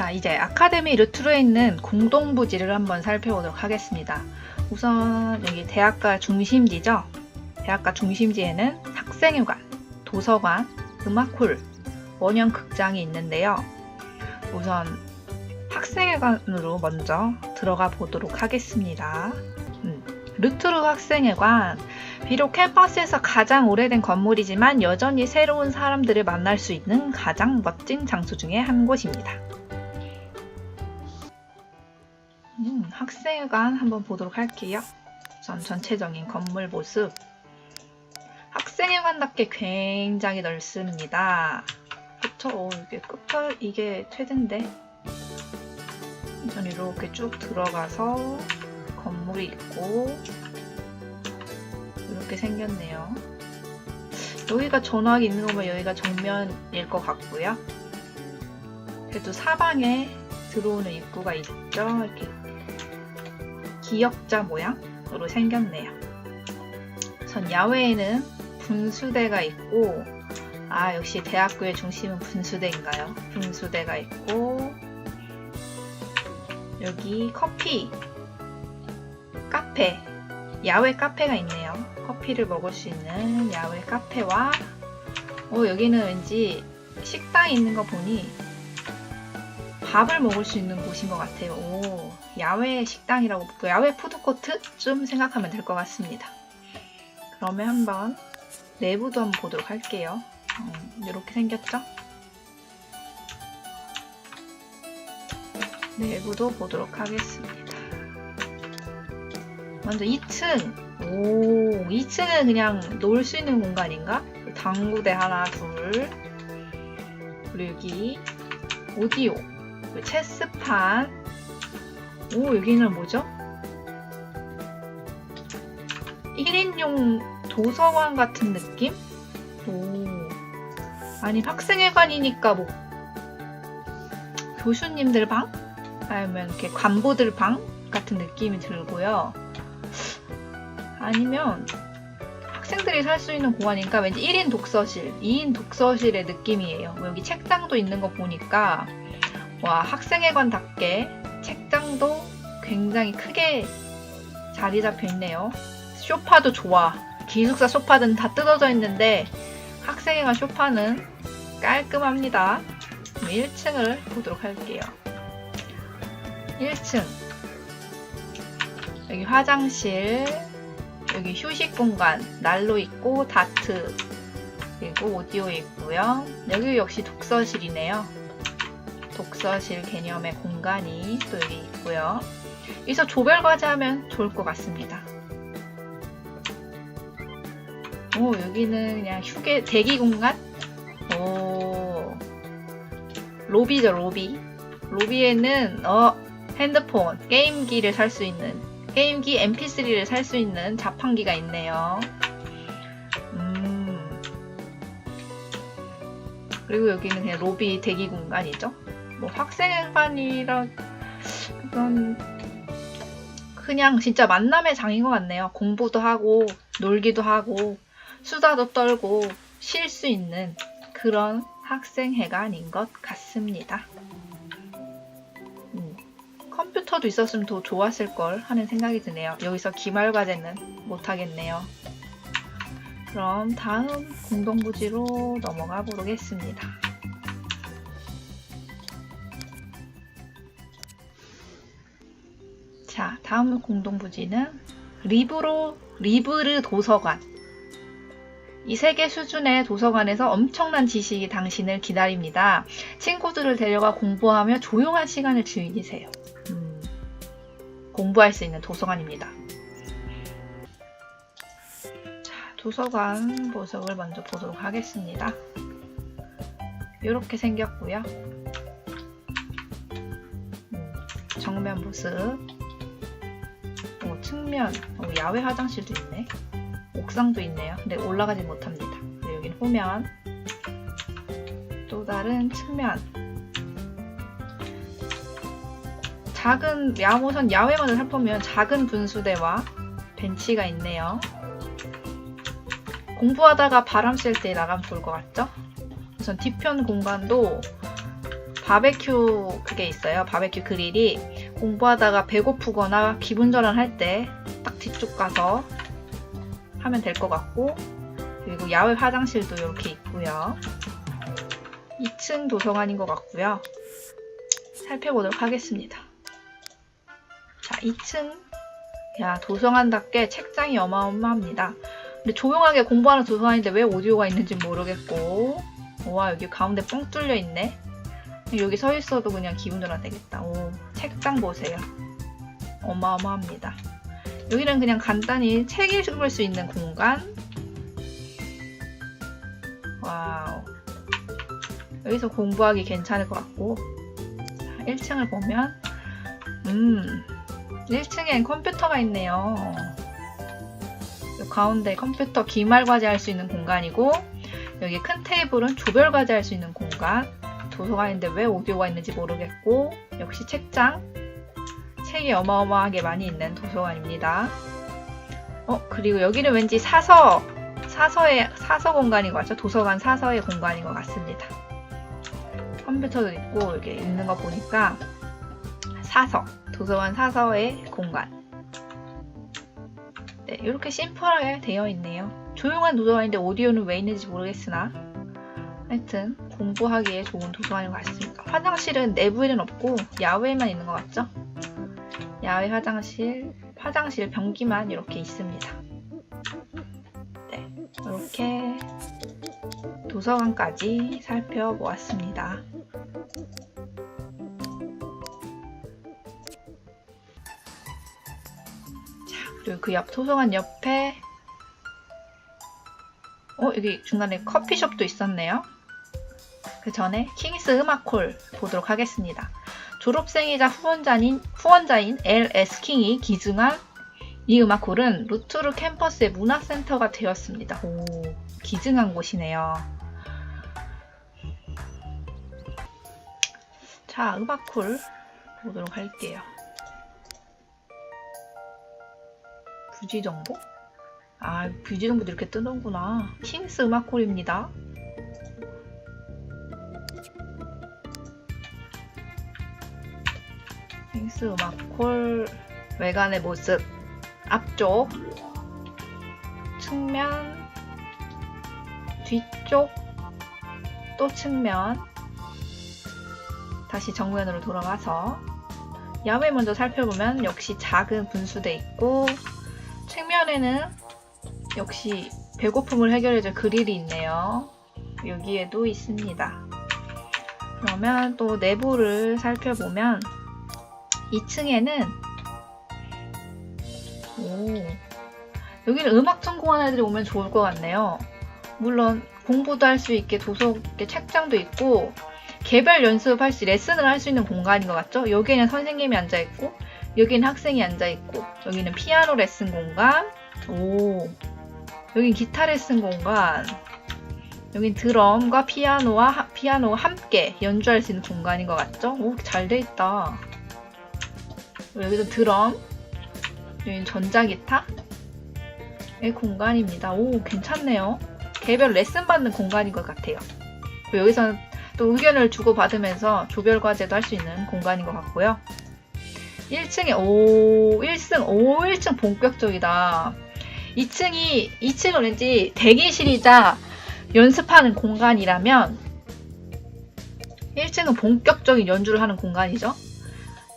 자, 이제 아카데미 루트로에 있는 공동부지를 한번 살펴보도록 하겠습니다. 우선 여기 대학가 중심지죠. 대학가 중심지에는 학생회관, 도서관, 음악홀, 원형 극장이 있는데요. 우선 학생회관으로 먼저 들어가 보도록 하겠습니다. 음, 루트로 학생회관. 비록 캠퍼스에서 가장 오래된 건물이지만 여전히 새로운 사람들을 만날 수 있는 가장 멋진 장소 중에 한 곳입니다. 음, 학생회관 한번 보도록 할게요. 우선 전체적인 건물 모습. 학생회관답게 굉장히 넓습니다. 그쵸? 어, 이게 끝을, 이게 최대인데. 전 이렇게 쭉 들어가서 건물이 있고, 이렇게 생겼네요. 여기가 전화기 있는 거 보면 여기가 정면일 것 같고요. 그래도 사방에 들어오는 입구가 있죠. 이렇게 기역자 모양으로 생겼네요. 전 야외에는 분수대가 있고, 아, 역시 대학교의 중심은 분수대인가요? 분수대가 있고, 여기 커피, 카페, 야외 카페가 있네요. 커피를 먹을 수 있는 야외 카페와, 어, 여기는 왠지 식당이 있는 거 보니 밥을 먹을 수 있는 곳인 것 같아요. 오, 야외 식당이라고, 야외 푸드코트쯤 생각하면 될 것 같습니다. 그러면 한번 내부도 한번 보도록 할게요. 음, 이렇게 생겼죠? 내부도 보도록 하겠습니다. 먼저 2층. 오, 2층은 그냥 놀 수 있는 공간인가? 당구대 하나, 둘. 그리고 여기 오디오, 체스판. 오, 여기는 뭐죠? 1인용 도서관 같은 느낌? 오. 아니, 학생회관이니까 뭐, 교수님들 방? 아니면 이렇게 관보들 방? 같은 느낌이 들고요. 아니면 학생들이 살 수 있는 공간이니까 왠지 1인 독서실, 2인 독서실의 느낌이에요. 뭐 여기 책장도 있는 거 보니까 와 학생회관답게 책장도 굉장히 크게 자리 잡혀 있네요. 소파도 좋아. 기숙사 소파는 다 뜯어져 있는데 학생회관 소파는 깔끔합니다. 1층을 보도록 할게요. 1층 여기 화장실 여기 휴식 공간 난로 있고 다트 그리고 오디오 있고요 여기 역시 독서실이네요 독서실 개념의 공간이 또 여기 있고요 여기서 조별 과제 하면 좋을 것 같습니다 오 여기는 그냥 휴게 대기 공간 오 로비죠 로비 로비에는 어 핸드폰 게임기를 살 수 있는 게임기 mp3를 살 수 있는 자판기가 있네요. 음. 그리고 여기는 그냥 로비 대기 공간이죠. 뭐 학생회관이라 그런 그냥 진짜 만남의 장인 것 같네요. 공부도 하고 놀기도 하고 수다도 떨고 쉴 수 있는 그런 학생회관인 것 같습니다. 음. 컴퓨터도 있었으면 더 좋았을 걸 하는 생각이 드네요. 여기서 기말 과제는 못 하겠네요. 그럼 다음 공동부지로 넘어가 보겠습니다. 자, 다음 공동부지는 리브로 리브르 도서관. 이 세계 수준의 도서관에서 엄청난 지식이 당신을 기다립니다. 친구들을 데려가 공부하며 조용한 시간을 즐기세요. 음, 공부할 수 있는 도서관입니다. 자, 도서관 모습을 먼저 보도록 하겠습니다. 이렇게 생겼고요. 음, 정면 모습. 오, 측면. 오, 야외 화장실도 있네. 옥상도 있네요. 근데 올라가지 못합니다. 그리고 여긴 후면. 또 다른 측면. 작은 야모선 야외만을 살펴보면 작은 분수대와 벤치가 있네요. 공부하다가 바람 쐴 때 나가면 좋을 것 같죠? 우선 뒤편 공간도 바베큐 그게 있어요. 바베큐 그릴이 공부하다가 배고프거나 기분 전환할 때 딱 뒤쪽 가서 하면 될 것 같고 그리고 야외 화장실도 이렇게 있고요. 2층 도서관인 것 같고요. 살펴보도록 하겠습니다. 자, 2층. 야, 도서관답게 책장이 어마어마합니다. 근데 조용하게 공부하는 도서관인데 왜 오디오가 있는지 모르겠고. 와, 여기 가운데 뻥 뚫려 있네. 여기 서 있어도 그냥 기분 전환 되겠다. 오, 책장 보세요. 어마어마합니다. 여기는 그냥 간단히 책 읽을 수 있는 공간. 와우. 여기서 공부하기 괜찮을 것 같고. 1층을 보면, 음, 1층엔 컴퓨터가 있네요. 요 가운데 컴퓨터 기말 과제 할 수 있는 공간이고, 여기 큰 테이블은 조별 과제 할 수 있는 공간. 도서관인데 왜 오디오가 있는지 모르겠고, 역시 책장. 책이 어마어마하게 많이 있는 도서관입니다. 어, 그리고 여기는 왠지 사서, 사서의, 사서 공간인 것 같죠? 도서관 사서의 공간인 것 같습니다. 컴퓨터도 있고, 여기 있는 거 보니까, 사서, 도서관 사서의 공간. 네, 이렇게 심플하게 되어 있네요. 조용한 도서관인데 오디오는 왜 있는지 모르겠으나, 하여튼, 공부하기에 좋은 도서관인 것 같습니다. 화장실은 내부에는 없고, 야외에만 있는 것 같죠? 야외 화장실, 화장실 변기만 이렇게 있습니다. 네, 이렇게 도서관까지 살펴보았습니다. 자, 그리고 그 옆 도서관 옆에 어, 여기 중간에 커피숍도 있었네요. 그 전에 킹스 음악홀 보도록 하겠습니다. 졸업생이자 후원자인, 후원자인 L.S. 킹이 기증한 이 음악홀은 루트루 캠퍼스의 문화센터가 되었습니다. 오, 기증한 곳이네요. 자, 음악홀 보도록 할게요. 부지 정보? 아, 부지 정보도 이렇게 뜨는구나. 킹스 음악홀입니다. 킹스 음악홀 외관의 모습 앞쪽 측면 뒤쪽 또 측면 다시 정면으로 돌아가서 야외 먼저 살펴보면 역시 작은 분수대 있고 측면에는 역시 배고픔을 해결해줄 그릴이 있네요. 여기에도 있습니다. 그러면 또 내부를 살펴보면 2층에는 오 여기는 음악 전공하는 애들이 오면 좋을 것 같네요. 물론 공부도 할 수 있게 도서 책장도 있고 개별 연습할 수 레슨을 할 수 있는 공간인 것 같죠? 여기에는 선생님이 앉아 있고 여기는 학생이 앉아 있고 여기는 피아노 레슨 공간 오 여긴 기타 레슨 공간 여긴 드럼과 피아노와 하- 피아노가 함께 연주할 수 있는 공간인 것 같죠? 오 잘 돼 있다. 여기도 드럼, 여기는 전자기타, 의 공간입니다. 오, 괜찮네요. 개별 레슨 받는 공간인 것 같아요. 여기서는 또 의견을 주고받으면서 조별 과제도 할 수 있는 공간인 것 같고요. 1층에, 오, 1층, 오, 1층 본격적이다. 2층이, 2층은 왠지 대기실이자 연습하는 공간이라면, 1층은 본격적인 연주를 하는 공간이죠.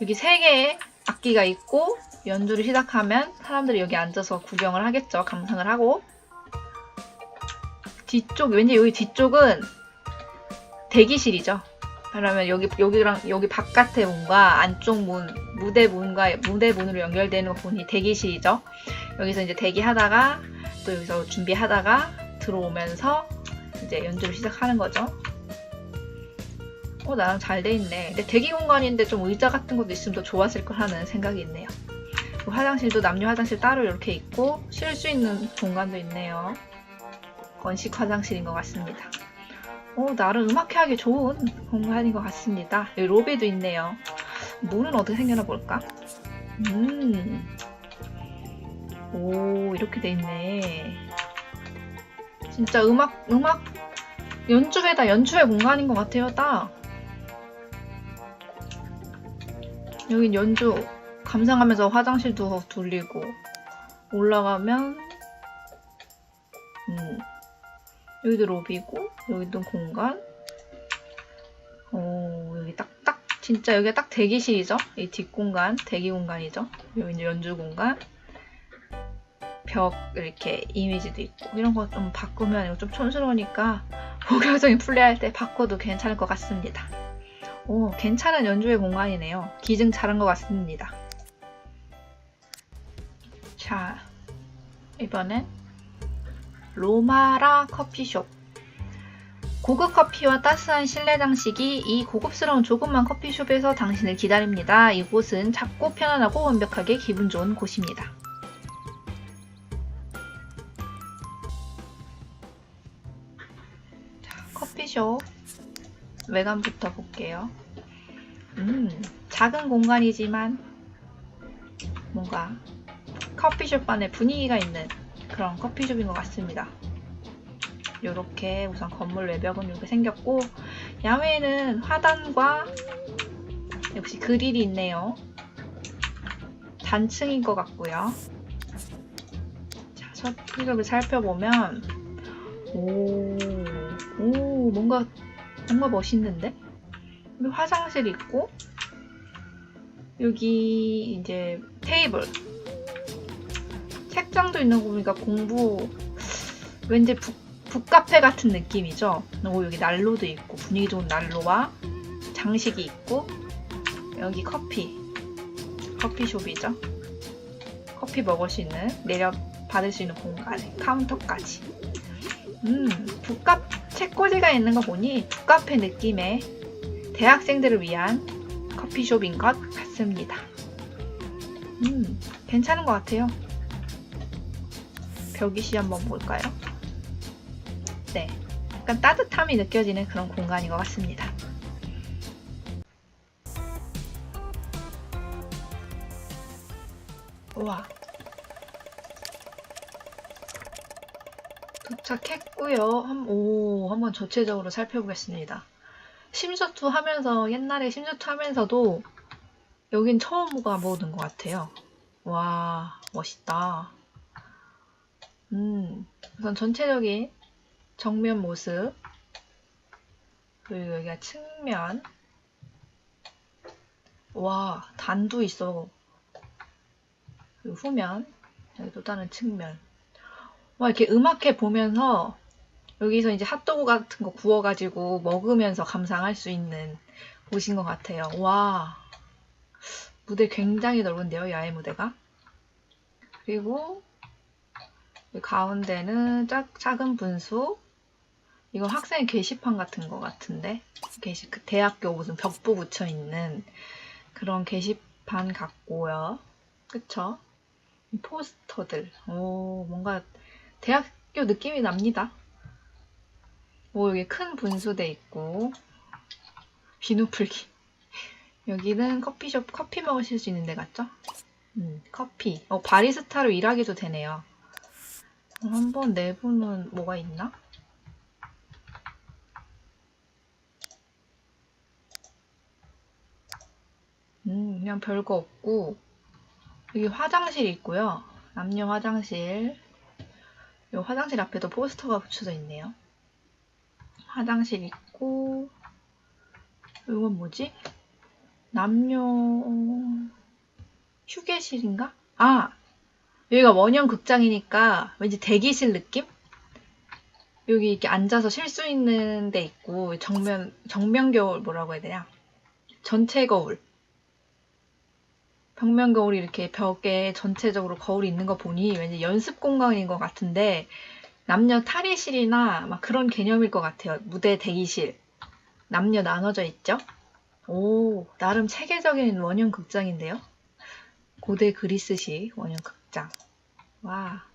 여기 3개의 악기가 있고 연주를 시작하면 사람들이 여기 앉아서 구경을 하겠죠. 감상을 하고. 뒤쪽, 왠지 여기 뒤쪽은 대기실이죠. 그러면 여기, 여기랑, 여기 바깥에 문과 안쪽 문, 무대 문과 무대 문으로 연결되는 거 보니 대기실이죠. 여기서 이제 대기하다가 또 여기서 준비하다가 들어오면서 이제 연주를 시작하는 거죠. 어, 나랑 잘 돼 있네. 근데 대기 공간인데 좀 의자 같은 것도 있으면 더 좋았을 걸 하는 생각이 있네요. 그리고 화장실도 남녀 화장실 따로 이렇게 있고 쉴 수 있는 공간도 있네요. 건식 화장실인 것 같습니다. 어, 나름 음악회 하기 좋은 공간인 것 같습니다. 여기 로비도 있네요. 문은 어떻게 생겨나 볼까? 음. 오, 이렇게 돼 있네. 진짜 음악, 음악, 연주회다, 연주회 공간인 것 같아요, 딱. 여긴 연주 감상하면서 화장실도 돌리고 올라가면 음 여기도 로비고 여기도 공간. 오 여기 딱딱 진짜 여기가 딱 대기실이죠? 이 뒷공간 대기 공간이죠? 여기 연주 공간. 벽 이렇게 이미지도 있고. 이런 거 좀 바꾸면 이거 좀 촌스러우니까 목요정이 플레이할 때 바꿔도 괜찮을 것 같습니다. 오, 괜찮은 연주의 공간이네요. 기증 잘한 것 같습니다. 자, 이번엔 로마라 커피숍. 고급 커피와 따스한 실내 장식이 이 고급스러운 조그만 커피숍에서 당신을 기다립니다. 이곳은 작고 편안하고 완벽하게 기분 좋은 곳입니다. 자, 커피숍 외관부터 볼게요. 음, 작은 공간이지만 뭔가 커피숍 안에 분위기가 있는 그런 커피숍인 것 같습니다. 이렇게 우선 건물 외벽은 이렇게 생겼고 야외에는 화단과 역시 그릴이 있네요. 단층인 것 같고요. 자, 서쪽을 살펴보면 오, 오, 뭔가, 뭔가 멋있는데? 여기 화장실 있고, 여기 이제 테이블, 책장도 있는 거 보니까 공부, 왠지 북, 북카페 같은 느낌이죠? 오, 여기 난로도 있고, 분위기 좋은 난로와 장식이 있고, 여기 커피, 커피숍이죠? 커피 먹을 수 있는, 내려 받을 수 있는 공간에 카운터까지. 음, 북카 책꽂이가 있는 거 보니 북카페 느낌의 대학생들을 위한 커피숍인 것 같습니다. 음, 괜찮은 것 같아요. 벽이시 한번 볼까요? 네, 약간 따뜻함이 느껴지는 그런 공간인 것 같습니다. 우와, 도착했고요. 한, 오, 한번 전체적으로 살펴보겠습니다. 심수투 하면서 옛날에 심수투 하면서도 여긴 처음 가보는 것 같아요. 와 멋있다. 음 우선 전체적인 정면 모습 그리고 여기가 측면 와 단도 있어. 그리고 후면 여기 또 다른 측면 와, 이렇게 음악회 보면서 여기서 이제 핫도그 같은 거 구워가지고 먹으면서 감상할 수 있는 곳인 것 같아요. 와, 무대 굉장히 넓은데요, 야외 무대가. 그리고 이 가운데는 작, 작은 분수. 이건 학생 게시판 같은 것 같은데. 게시, 그 대학교 무슨 벽보 붙여 있는 그런 게시판 같고요. 그쵸? 이 포스터들. 오, 뭔가 대학교 느낌이 납니다. 오, 여기 큰 분수대 있고, 비누 풀기. 여기는 커피숍, 커피 먹으실 수 있는 데 같죠? 음, 커피. 어, 바리스타로 일하기도 되네요. 한번 내부는 뭐가 있나? 음, 그냥 별거 없고, 여기 화장실 있고요. 남녀 화장실. 이 화장실 앞에도 포스터가 붙여져 있네요. 화장실 있고 이건 뭐지? 남녀 휴게실인가? 아 여기가 원형 극장이니까 왠지 대기실 느낌? 여기 이렇게 앉아서 쉴 수 있는 데 있고 정면 정면 거울 뭐라고 해야 되냐? 전체 거울 벽면 거울이 이렇게 벽에 전체적으로 거울이 있는 거 보니 왠지 연습 공간인 것 같은데 남녀 탈의실이나 막 그런 개념일 것 같아요. 무대 대기실. 남녀 나눠져 있죠? 오, 나름 체계적인 원형 극장인데요? 고대 그리스식 원형 극장. 와.